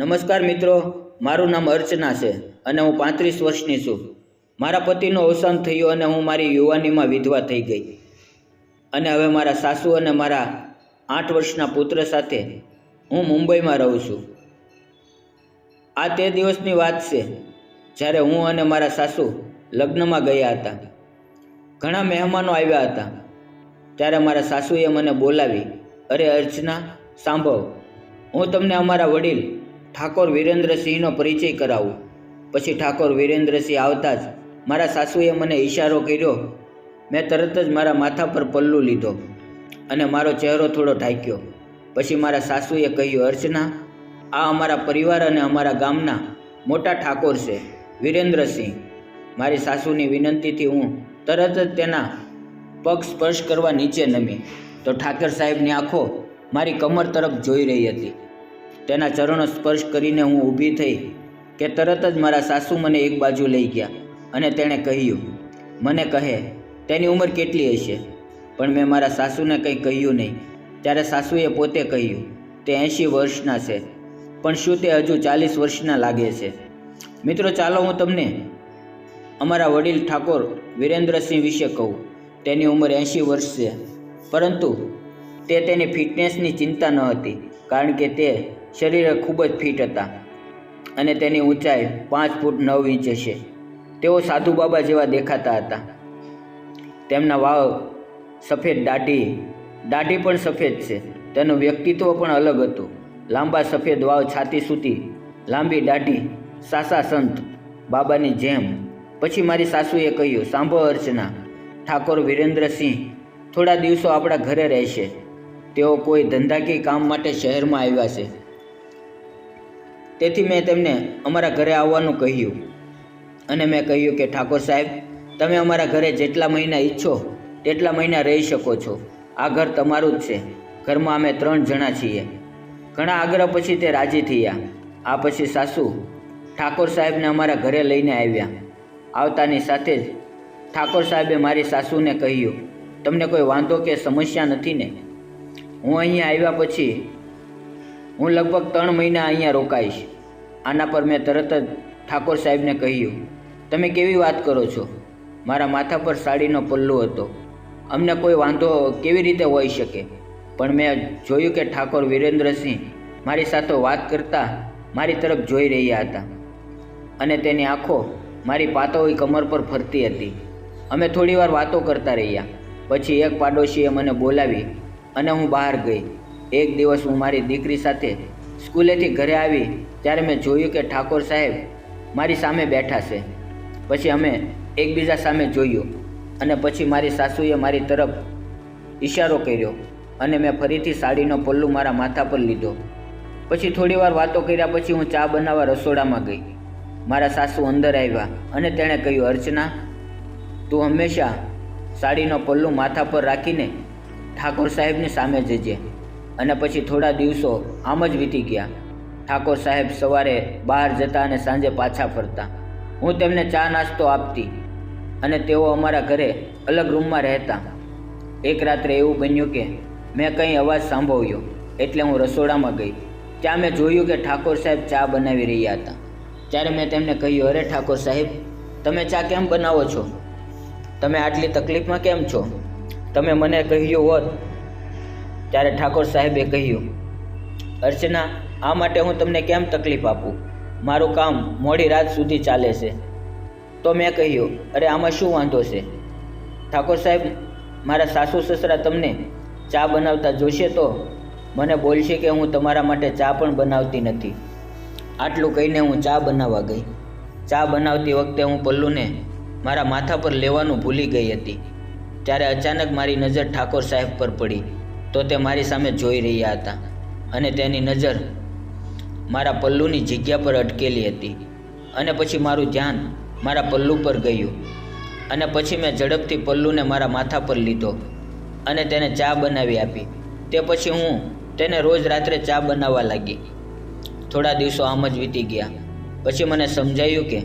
નમસ્કાર મિત્રો, મારું નામ અર્ચના છે અને હું પાંત્રીસ વર્ષની છું. મારા પતિનું અવસાન થયું અને હું મારી યુવાનીમાં વિધવા થઈ ગઈ. અને હવે મારા સાસુ અને મારા આઠ વર્ષના પુત્ર સાથે હું મુંબઈમાં રહું છું. આ તે દિવસની વાત છે જ્યારે હું અને મારા સાસુ લગ્નમાં ગયા હતા. ઘણા મહેમાનો આવ્યા હતા. ત્યારે મારા સાસુએ મને બોલાવી, અરે અર્ચના, સાંભળ, હું તમને અમારા વડીલ ઠાકોર વિરેન્દ્રસિંહનો પરિચય કરાવું. પછી ઠાકોર વિરેન્દ્રસિંહ આવતા જ મારા સાસુએ મને ઈશારો કર્યો. મેં તરત જ મારા માથા પર પલ્લું લીધો અને મારો ચહેરો થોડો ઢાંક્યો. પછી મારા સાસુએ કહ્યું, અર્ચના, આ અમારા પરિવાર અને અમારા ગામના મોટા ઠાકોર છે, વિરેન્દ્રસિંહ. મારી સાસુની વિનંતીથી હું તરત જ તેના પગ સ્પર્શ કરવા નીચે નમી. તો ઠાકર સાહેબની આંખો મારી કમર તરફ જોઈ રહી હતી. તેના ચરણો સ્પર્શ કરીને હું ઊભી થઈ કે તરત જ મારા સાસુ મને એક બાજુ લઈ ગયા અને તેણે કહ્યું, મને કહે, તેની ઉંમર કેટલી હશે? પણ મેં મારા સાસુને કંઈ કહ્યું નહીં. ત્યારે સાસુએ પોતે કહ્યું, તે એંશી વર્ષના છે, પણ શું તે હજુ ચાલીસ વર્ષના લાગે છે? મિત્રો, ચાલો હું તમને અમારા વડીલ ઠાકોર વિરેન્દ્રસિંહ વિશે કહું. તેની ઉંમર એંશી વર્ષ છે. પરંતુ તે તેની ફિટનેસની ચિંતા ન હતી, કારણ કે તે શરીરે ખૂબ જ ફિટ હતા અને તેની ઊંચાઈ પાંચ ફૂટ નવ ઇંચ હશે તેઓ સાધુ બાબા જેવા દેખાતા હતા. તેમના વાવ સફેદ દાઢી દાઢી પણ સફેદ છે. તેનું વ્યક્તિત્વ પણ અલગ હતું. લાંબા સફેદ વાવ છાતી સુધી, લાંબી દાઢી, સાસા સંત, બાબાની જેમ. પછી મારી સાસુએ કહ્યું, સાંભળ અર્ચના, ઠાકોર વિરેન્દ્રસિંહ થોડા દિવસો આપણા ઘરે રહેશે. તેઓ કોઈ ધંધાકીય કામ માટે શહેરમાં આવ્યા છે. તેથી મેં તેમને અમારા ઘરે આવવાનું કહ્યું. અને મેં કહ્યું કે, ઠાકોર સાહેબ, તમે અમારા ઘરે જેટલા મહિના ઈચ્છો, તેટલા મહિના રહી શકો છો. આ ઘર તમારું જ છે. ઘરમાં અમે ત્રણ જણા છીએ. ઘણા આગ્રહ પછી તે રાજી થયા. આ પછી સાસુ ઠાકોર સાહેબને અમારા ઘરે લઈને આવ્યા. આવતાની સાથે જ ઠાકોર સાહેબે મારી સાસુને કહ્યું, તમને કોઈ વાંધો કે સમસ્યા નથી ને? હું અહીંયા આવ્યા પછી હું લગભગ ત્રણ મહિના અહીંયા રોકાઈશ. આના પર મેં તરત જ ઠાકોર સાહેબને કહ્યું, તમે કેવી વાત કરો છો? મારા માથા પર સાડીનો પલ્લો હતો. અમને કોઈ વાંધો કેવી રીતે હોઈ શકે? પણ મેં જોયું કે ઠાકોર વિરેન્દ્રસિંહ મારી સાથે વાત કરતા મારી તરફ જોઈ રહ્યા હતા અને તેની આંખો મારી પાતળી કમર પર ફરતી હતી. અમે થોડીવાર વાતો કરતા રહ્યા. પછી એક પાડોશીએ મને બોલાવી અને હું બહાર ગઈ. એક દિવસ હું મારી દીકરી સાથે સ્કૂલેથી ઘરે આવી, ત્યારે મેં જોયું કે ઠાકોર સાહેબ મારી સામે બેઠા છે. પછી અમે એકબીજા સામે જોયું અને પછી મારી સાસુએ મારી તરફ ઈશારો કર્યો અને મેં ફરીથી સાડીનો પલ્લું મારા માથા પર લીધો. પછી થોડીવાર વાતો કર્યા પછી હું ચા બનાવવા રસોડામાં ગઈ. મારા સાસુ અંદર આવ્યા અને તેણે કહ્યું, અર્ચના, તું હંમેશા સાડીનો પલ્લું માથા પર રાખીને ઠાકોર સાહેબની સામે જજે. અને પછી થોડા દિવસો આમ જ વીતી ગયા. ઠાકોર સાહેબ સવારે બહાર જતા અને સાંજે પાછા ફરતા. હું તેમને ચા નાસ્તો આપતી અને તેઓ અમારા ઘરે અલગ રૂમમાં રહેતા. એક રાત્રે એવું બન્યું કે મેં કંઈ અવાજ સાંભળ્યો એટલે હું રસોડામાં ગઈ. ત્યાં મેં જોયું કે ઠાકોર સાહેબ ચા બનાવી રહ્યા હતા. ત્યારે મેં તેમને કહ્યું, અરે ઠાકોર સાહેબ, તમે ચા કેમ બનાવો છો? તમે આટલી તકલીફમાં કેમ છો? તમે મને કહ્યું હોત ત્યારે ઠાકોર સાહેબે કહ્યું, અર્ચના, આ માટે હું તમને કેમ તકલીફ આપું? મારું કામ મોડી રાત સુધી ચાલે છે. તો મેં કહ્યું, અરે, આમાં શું વાંધો છે? ઠાકોર સાહેબ, મારા સાસુ સસરા તમને ચા બનાવતા જોશે તો મને બોલશે કે હું તમારા માટે ચા પણ બનાવતી નથી. આટલું કહીને હું ચા બનાવવા ગઈ. ચા બનાવતી વખતે હું પલ્લુને મારા માથા પર લેવાનું ભૂલી ગઈ હતી. ત્યારે અચાનક મારી નજર ઠાકોર સાહેબ પર પડી. તો તે મારી સામે જોઈ રહ્યા હતા અને તેની નજર મારા પલ્લુની જગ્યા પર અટકેલી હતી. અને પછી મારું ધ્યાન મારા પલ્લુ પર ગયું. અને પછી મેં ઝડપથી પલ્લુને મારા માથા પર લીધો અને તેને ચા બનાવી આપી. તે પછી હું તેને રોજ રાત્રે ચા બનાવવા લાગી. થોડા દિવસો આમ જ વીતી ગયા. પછી મને સમજાયું કે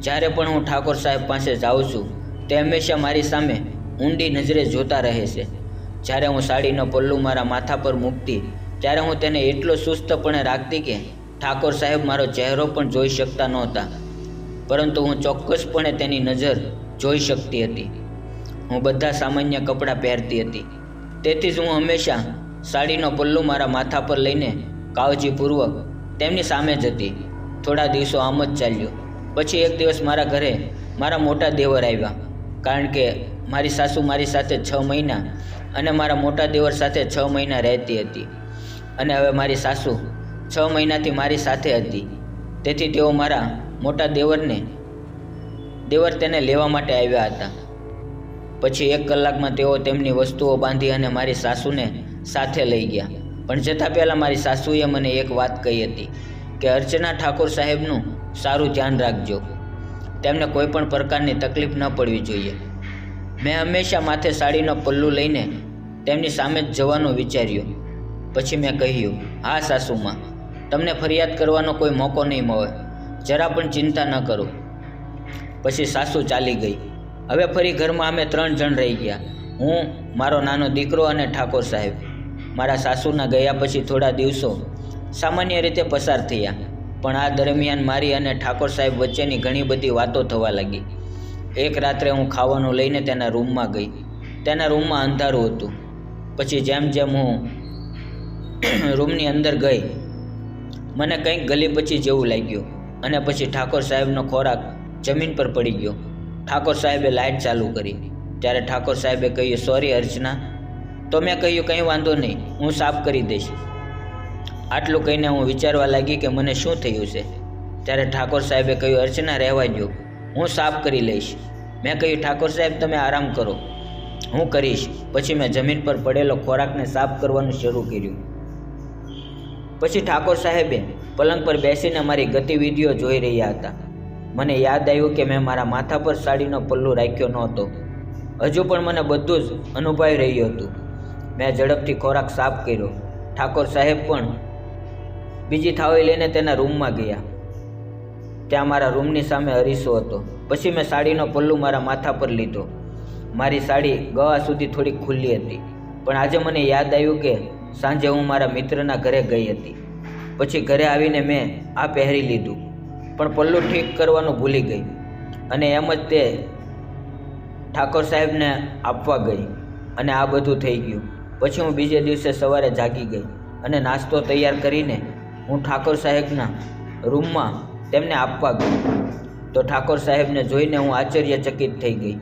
જ્યારે પણ હું ઠાકોર સાહેબ પાસે જાઉં છું, તે હંમેશા મારી સામે ઊંડી નજરે જોતા રહે છે. જ્યારે હું સાડીનો પલ્લું મારા માથા પર મૂકતી, ત્યારે હું તેને એટલો સુસ્તપણે રાખતી કે ઠાકોર સાહેબ મારો ચહેરો પણ જોઈ શકતા નહોતા. પરંતુ હું ચોક્કસપણે તેની નજર જોઈ શકતી હતી. હું બધા સામાન્ય કપડાં પહેરતી હતી. તેથી જ હું હંમેશા સાડીનો પલ્લુ મારા માથા પર લઈને કાળજીપૂર્વક તેમની સામે જ હતી. થોડા દિવસો આમ જ ચાલ્યો. પછી એક દિવસ મારા ઘરે મારા મોટા દેવર આવ્યા. કારણ કે મારી સાસુ મારી સાથે છ મહિના અને મારા મોટા દેવર સાથે છ મહિના રહેતી હતી. અને હવે મારી સાસુ છ મહિનાથી મારી સાથે હતી. તેથી તેઓ મારા મોટા દેવરને, દેવર તેને લેવા માટે આવ્યા હતા. પછી એક કલાકમાં તેઓ તેમની વસ્તુઓ બાંધી અને મારી સાસુને સાથે લઈ ગયા. પણ જતાં પહેલાં મારી સાસુએ મને એક વાત કહી હતી કે અર્ચના ઠાકોર સાહેબનું સારું ધ્યાન રાખજો. તેમને કોઈ પણ પ્રકારની તકલીફ ન પડવી જોઈએ. મેં હંમેશા માથે સાડીનો પલ્લુ લઈને તેમની સામે જ જવાનું વિચાર્યું. પછી મેં કહ્યું, હા, સાસુમાં, તમને ફરિયાદ કરવાનો કોઈ મોકો નહીં મળે. જરા પણ ચિંતા ન કરો. પછી સાસુ ચાલી ગઈ. હવે ફરી ઘરમાં અમે ત્રણ જણ રહી ગયા. હું, મારો નાનો દીકરો અને ઠાકોર સાહેબ. મારા સાસુના ગયા પછી થોડા દિવસો સામાન્ય રીતે પસાર થયા. પણ આ દરમિયાન મારી અને ઠાકોર સાહેબ વચ્ચેની ઘણી બધી વાતો થવા લાગી. એક રાત્રે હું ખાવાનું લઈને તેના રૂમમાં ગઈ. તેના રૂમમાં અંધારું હતું. પછી જેમ જેમ હું રૂમની અંદર ગઈ, મને કંઈક ગલી પછી જેવું લાગ્યું અને પછી ઠાકોર સાહેબનો ખોરાક જમીન પર પડી ગયો. ઠાકોર સાહેબે લાઇટ ચાલુ કરી. ત્યારે ઠાકોર સાહેબે કહ્યું, સોરી અર્ચના, તો મેં કહ્યું, કંઈ વાંધો નહીં, હું સાફ કરી દઈશ. આટલું કહીને હું વિચારવા લાગી કે મને શું થયું છે? ત્યારે ઠાકોર સાહેબે કહ્યું, અર્ચના, રહેવા દો હું સાફ કરી લઈશ. મેં કહ્યું, ઠાકોર સાહેબ, તમે આરામ કરો. હું કરીશ. પછી મેં જમીન પર પડેલો ખોરાકને સાફ કરવાનું શરૂ કર્યું. પછી ઠાકોર સાહેબે પલંગ પર બેસીને મારી ગતિવિધિઓ જોઈ રહ્યા હતા. મને યાદ આવ્યું કે મેં મારા માથા પર સાડીનો પલ્લુ રાખ્યો નહોતો. હજુ પણ મને બધું જ અનુભવાઈ રહ્યું હતું. મેં ઝડપથી ખોરાક સાફ કર્યો. ઠાકોર સાહેબ પણ બીજી થાળી લઈને તેના રૂમમાં ગયા. ત્યાં મારા રૂમની સામે અરીસો હતો. પછી મેં સાડીનો પલ્લુ મારા માથા પર લીધો. મારી સાડી ગવા સુધી થોડીક ખુલ્લી હતી. પણ આજે મને યાદ આવ્યું કે સાંજે હું મારા મિત્રના ઘરે ગઈ હતી. પછી ઘરે આવીને મેં આ પહેરી લીધું. પણ પલ્લુ ઠીક કરવાનું ભૂલી ગઈ. અને એમ જ તે ઠાકોર સાહેબને આપવા ગઈ. અને આ બધું થઈ ગયું. પછી હું બીજે દિવસે સવારે જાગી ગઈ. અને નાસ્તો તૈયાર કરીને હું ઠાકોર સાહેબના રૂમમાં તેમને આપવા ગઈ. તો ઠાકોર સાહેબને જોઈને હું આશ્ચર્યચકિત થઈ ગઈ.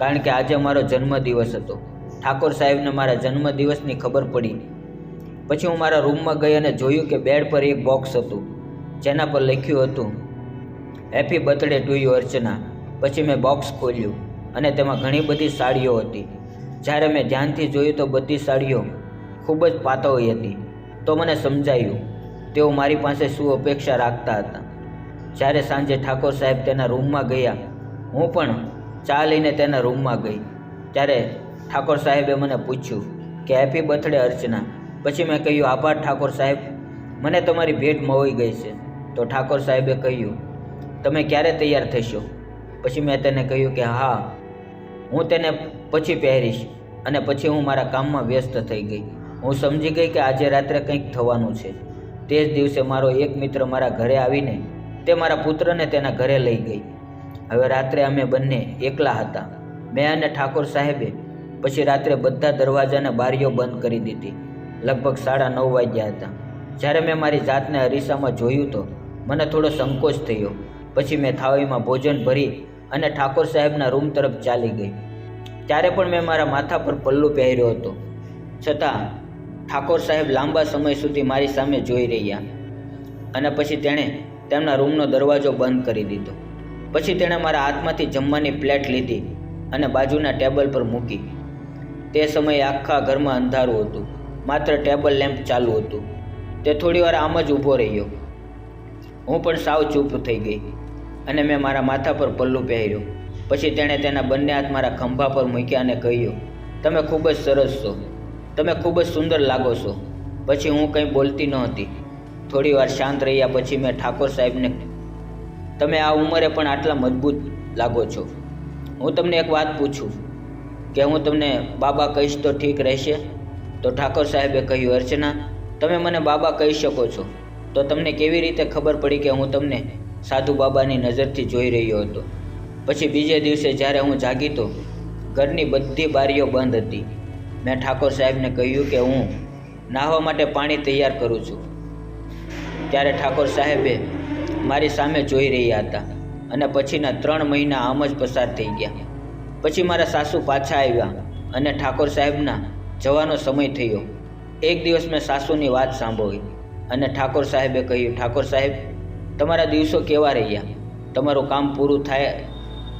કારણ કે આજે મારો જન્મદિવસ હતો. ઠાકોર સાહેબને મારા જન્મદિવસની ખબર પડી. પછી હું મારા રૂમમાં ગઈ અને જોયું કે બેડ પર એક બોક્સ હતું, જેના પર લખ્યું હતું happy birthday to you Archana. પછી મેં બોક્સ ખોલ્યું અને તેમાં ઘણી બધી સાડીઓ હતી. જ્યારે મેં ધ્યાનથી જોયું તો બધી સાડીઓ ખૂબ જ પાતળી હતી. તો મને સમજાયું, તેઓ મારી પાસે શું અપેક્ષા રાખતા હતા? જ્યારે સાંજે ઠાકોર સાહેબ તેના રૂમમાં ગયા, હું પણ ચા લઈને તેના રૂમમાં ગઈ. ત્યારે ઠાકોર સાહેબે મને પૂછ્યું કે હેપી બર્થડે અર્ચના. પછી મેં કહ્યું, આભાર ઠાકોર સાહેબ, મને તમારી ભેટ મળી ગઈ છે. તો ઠાકોર સાહેબે કહ્યું, તમે ક્યારે તૈયાર થશો? પછી મેં તેને કહ્યું કે, હા, હું તેને પછી પહેરીશ અને પછી હું મારા કામમાં વ્યસ્ત થઈ ગઈ. હું સમજી ગઈ કે આજે રાત્રે કંઈક થવાનું છે. તે જ દિવસે મારો એક મિત્ર મારા ઘરે આવીને તે મારા પુત્રને તેના ઘરે લઈ ગઈ. હવે રાત્રે અમે બંને એકલા હતા. મેં અને ઠાકોર સાહેબે પછી રાત્રે બધા દરવાજાને બારીઓ બંધ કરી દીધી. લગભગ સાડા નવ વાગ્યા હતા. જ્યારે મેં મારી જાતને અરીસામાં જોયું તો મને થોડો સંકોચ થયો. પછી મેં થાળીમાં ભોજન ભરી અને ઠાકોર સાહેબના રૂમ તરફ ચાલી ગઈ. ત્યારે પણ મેં મારા માથા પર પલ્લુ પહેર્યો હતો. છતાં ઠાકોર સાહેબ લાંબા સમય સુધી મારી સામે જોઈ રહ્યા. અને પછી તેણે તેમના રૂમનો દરવાજો બંધ કરી દીધો. પછી તેણે મારા હાથમાંથી જમવાની પ્લેટ લીધી અને બાજુના ટેબલ પર મૂકી. તે સમયે આખા ઘરમાં અંધારું હતું. માત્ર ટેબલ લેમ્પ ચાલુ હતું. તે થોડીવાર આમ જ ઊભો રહ્યો. હું પણ સાવ ચૂપ થઈ ગઈ અને મેં મારા માથા પર પલ્લુ પહેર્યું. પછી તેણે તેના બંને હાથ મારા ખંભા પર મૂક્યા અને કહ્યું, તમે ખૂબ જ સરસ છો. તમે ખૂબ જ સુંદર લાગો છો. પછી હું કંઈ બોલતી ન હતી થોડી વાર શાંત રહ્યા પછી મેં ઠાકોર સાહેબને તમે આ ઉંમરે પણ આટલા મજબૂત લાગો છો. હું તમને એક વાત પૂછું કે હું તમને બાબા કહીશ તો ઠીક રહેશે? તો ઠાકોર સાહેબે કહ્યું, અર્ચના, તમે મને બાબા કહી શકો છો. તો તમને કેવી રીતે ખબર પડી કે હું તમને સાધુ બાબાની નજરથી જોઈ રહ્યો હતો? પછી બીજે દિવસે જ્યારે હું જાગીતો ઘરની બધી બારીઓ બંધ હતી. મેં ઠાકોર સાહેબને કહ્યું કે હું નાહવા માટે પાણી તૈયાર કરું છું. ત્યારે ઠાકોર સાહેબે મારી સામે જોઈ રહ્યા હતા અને પછીના ત્રણ મહિના આમ જ પસાર થઈ ગયા. પછી મારા સાસુ પાછા આવ્યા અને ઠાકોર સાહેબના જવાનો સમય થયો. એક દિવસ મેં સાસુની વાત સાંભળી અને ઠાકોર સાહેબે કહ્યું, ઠાકોર સાહેબ, તમારા દિવસો કેવા રહ્યા? તમારું કામ પૂરું થાય,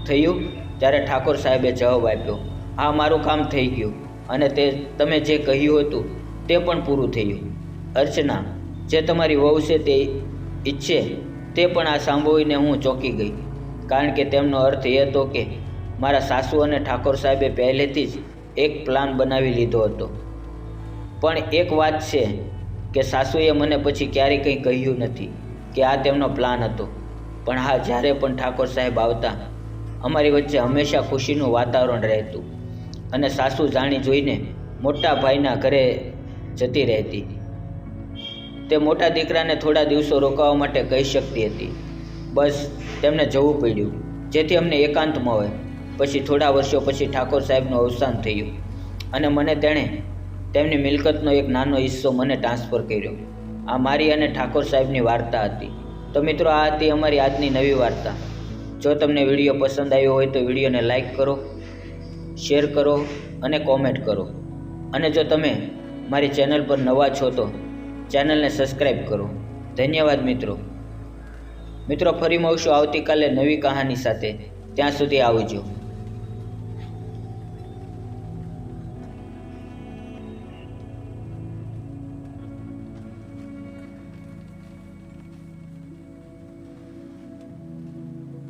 થયું? ત્યારે ઠાકોર સાહેબે જવાબ આપ્યો, હા, મારું કામ થઈ ગયું અને તે, તમે જે કહ્યું હતું તે પણ પૂરું થયું. અર્ચના, જે તમારી વહુ છે તે ઈચ્છે તે પણ આ સાંભળીને હું ચોંકી ગઈ. કારણ કે તેમનો અર્થ એ હતો કે મારા સાસુ અને ઠાકોર સાહેબે પહેલેથી જ એક પ્લાન બનાવી લીધો હતો. પણ એક વાત છે કે સાસુએ મને પછી ક્યારેય કંઈ કહ્યું નથી કે આ તેમનો પ્લાન હતો. પણ હા, જ્યારે પણ ઠાકોર સાહેબ આવતા, અમારી વચ્ચે હંમેશા ખુશીનું વાતાવરણ રહેતું અને સાસુ જાણી જોઈને મોટા ભાઈના ઘરે જતી રહેતી. તે મોટા દીકરાને થોડા દિવસો રોકાવા માટે કહી શકતી હતી. બસ તેમને જવું પડ્યું, જેથી અમને એકાંત મળે. પછી થોડા વર્ષો પછી ઠાકોર સાહેબનું અવસાન થયું અને મને તેણે તેમની મિલકતનો એક નાનો હિસ્સો મને ટ્રાન્સફર કર્યો. આ મારી અને ઠાકોર સાહેબની વાર્તા હતી. તો મિત્રો, આ હતી અમારી આજની નવી વાર્તા. જો તમને વીડિયો પસંદ આવ્યો હોય તો વિડીયોને લાઇક કરો, શેર કરો અને કોમેન્ટ કરો. અને જો તમે મારી ચેનલ પર નવા છો તો ચેનલને સબસ્ક્રાઈબ કરો. ધન્યવાદ મિત્રો. મિત્રો, ફરી મળશું આવતીકાલે નવી કહાની સાથે. ત્યાં સુધી આવજો.